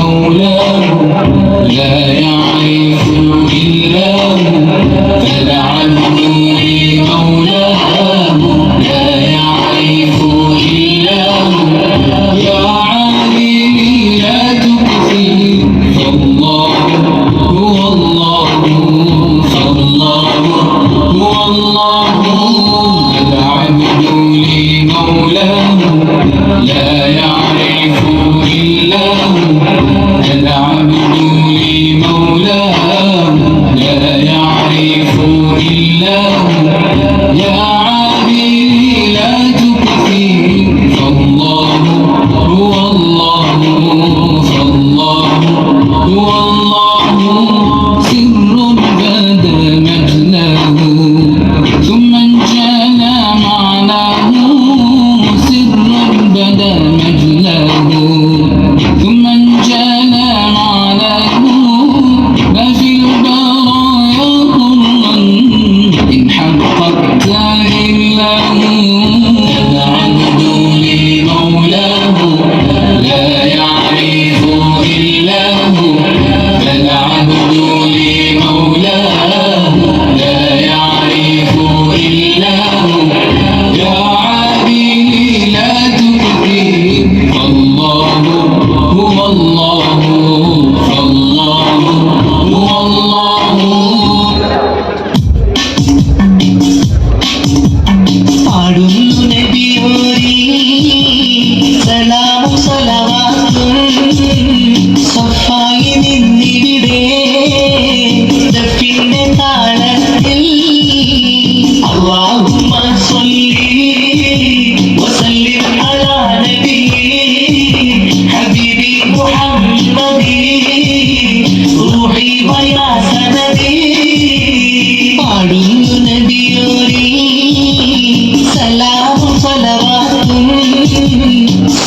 مولاه لا الله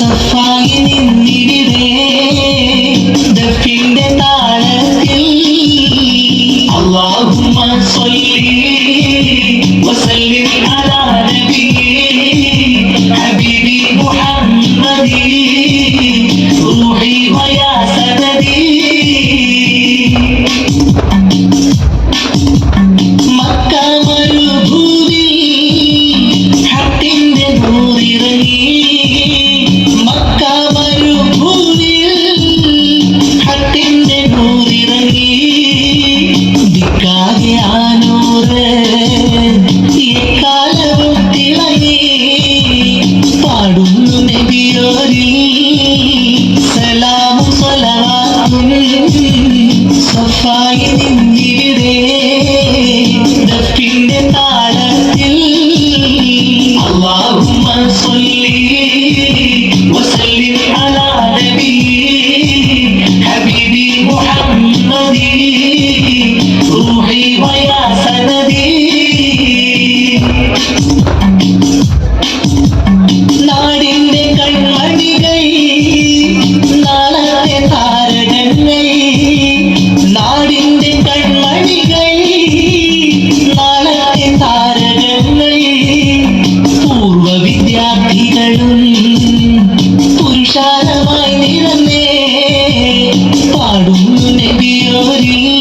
സഫായി നിന്നിവിടെ ദഫിന്റെ താഴത്തിൽ അള്ളാഹുമ്മ സ്വല്ലി വസല്ലി അലാ നബിയേ. ദിക്കാതെ ആനൂറ് ഇക്കാലവും തിളങ്ങി പാടുന്നു നബിയോരി സലാമും സലവാത്തും സഫായി you.